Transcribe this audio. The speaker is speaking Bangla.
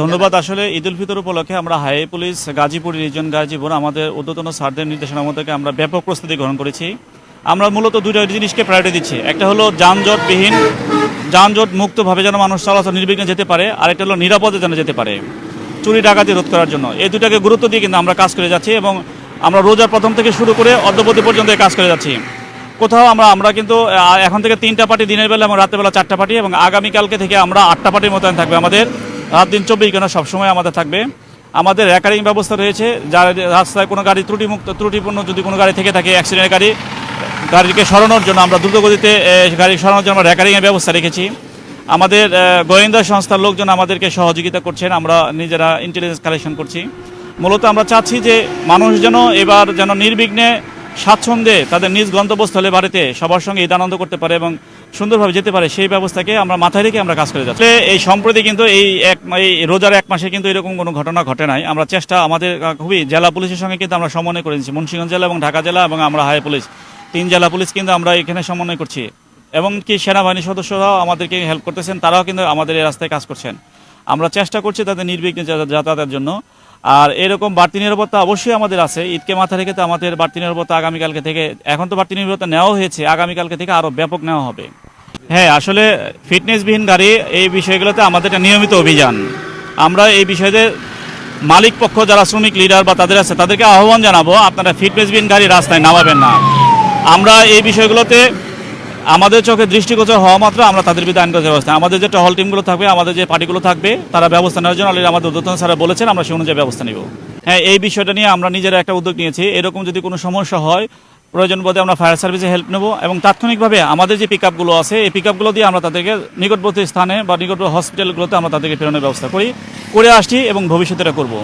ধন্যবাদ, আসলে ঈদ উল ফিতর উপলক্ষে আমরা high police, Gazipur region Gazipur, আমাদের ঊর্ধ্বতন স্যারদের নির্দেশনা মধ্যে আমরা ব্যাপক প্রস্তুতি গ্রহণ করেছি। আমরা মূলত দুইটা জিনিসকে প্রায়োরিটি দিচ্ছি। একটা হলো যানজটবিহীন যানজট মুক্তভাবে যেন মানুষ চলাচল নির্বিঘ্নে যেতে পারে আরেকটা হলো নিরাপদে যেন যেতে পারে, চুরি ডাকাতি রোধ করার জন্য। এই দুটাকে গুরুত্ব দিয়ে কিন্তু আমরা কাজ করে যাচ্ছি এবং আমরা রোজার প্রথম থেকে শুরু করে অদ্যপতি পর্যন্ত কাজ করে যাচ্ছি। কোথাও আমরা আমরা কিন্তু এখন থেকে তিনটা পার্টি দিনের বেলা এবং রাতের বেলা চারটা পার্টি এবং আগামীকালকে থেকে আমরা আটটা পার্টির মোতায়েন থাকবে আমাদের। রাত দিন চব্বিশ ঘণ্টা সবসময় আমাদের থাকবে। আমাদের রেকারিং ব্যবস্থা রয়েছে, যার রাস্তায় কোনো গাড়ি ত্রুটিমুক্ত, ত্রুটিপূর্ণ যদি কোনো গাড়ি থেকে থাকে অ্যাক্সিডেন্টের গাড়ি, গাড়িকে সরানোর জন্য আমরা দ্রুতগতিতে গাড়ি সরানোর জন্য আমরা রেকারিংয়ের ব্যবস্থা রেখেছি। আমাদের গোয়েন্দা সংস্থার লোকজন আমাদেরকে সহযোগিতা করছেন, আমরা নিজেরা ইন্টেলিজেন্স কালেকশন করছি। মূলত আমরা চাচ্ছি যে মানুষ যেন এবার যেন নির্বিঘ্নে স্বাচ্ছন্দ্যে তাদের নিজ গন্তব্যস্থলে বাড়িতে সবার সঙ্গে ঈদ আনন্দ করতে পারে এবং সুন্দরভাবে যেতে পারে, সেই ব্যবস্থাকে আমরা মাথায় রেখে আমরা কাজ করে যাচ্ছি। এই সম্প্রতি কিন্তু এই এক এই রোজার এক মাসে কিন্তু এরকম কোনো ঘটনা ঘটে নাই। আমরা চেষ্টা আমাদের খুবই জেলা পুলিশের সঙ্গে কিন্তু আমরা সমন্বয় করে দিচ্ছি মুন্সিগঞ্জ জেলা এবং ঢাকা জেলা এবং আমরা হাই পুলিশ। তিন জেলা পুলিশ কিন্তু আমরা এখানে সমন্বয় করছি। এবং কি সেনাবাহিনীর সদস্যরাও আমাদেরকে হেল্প করতেছেন, তারাও কিন্তু আমাদের এই রাস্তায় কাজ করছেন। আমরা চেষ্টা করছি তাদের নির্বিঘ্নে যাতায়াতের জন্য। আর এরকম বাড়তি নিরাপত্তা অবশ্যই আমাদের আছে। ঈদকে মাথা রেখে তো আমাদের বাড়তি নিরাপত্তা আগামীকালকে থেকে এখন তো বাড়তি নিরাপত্তা নেওয়া হয়েছে। আগামীকালকে থেকে আরও ব্যাপক নেওয়া হবে। হ্যাঁ আসলে ফিটনেসবিহীন গাড়ি এই বিষয়গুলোতে আমাদের একটা নিয়মিত অভিযান। আমরা এই বিষয়ে মালিক পক্ষ, যারা শ্রমিক, লিডার বা তাদের আছে, তাদেরকে আহ্বান জানাব, আপনারা ফিটনেসবিহীন গাড়ি রাস্তায় নামাবেন না। আমরা এই বিষয়গুলোতে আমাদের চোখে দৃষ্টিগোচর হওয়া মাত্র আমরা তাদের বিরুদ্ধে আইনগত ব্যবস্থা আমাদের যে টহল টিমগুলো থাকবে, আমাদের যে পার্টিগুলো থাকবে, তারা ব্যবস্থা নেওয়ার জন্য অলরেডি আমাদের উদ্যোতন স্যারা বলেছেন, আমরা সেই অনুযায়ী ব্যবস্থা নিব। হ্যাঁ এই বিষয়টা নিয়ে আমরা নিজেরা একটা উদ্যোগ নিয়েছি। এরকম যদি কোনো সমস্যা হয়, প্রয়োজন বোধে আমরা ফায়ার সার্ভিসে হেল্প নেব এবং তাৎক্ষণিকভাবে আমাদের যে পিক আপগুলো আছে, এই পিক আপগুলো দিয়ে আমরা তাদেরকে নিকটবর্তী স্থানে বা নিকটবর্তী হসপিটালগুলোতে আমরা তাদেরকে ফেরানোর ব্যবস্থা করি। করে আসছি এবং ভবিষ্যতে এটা করব।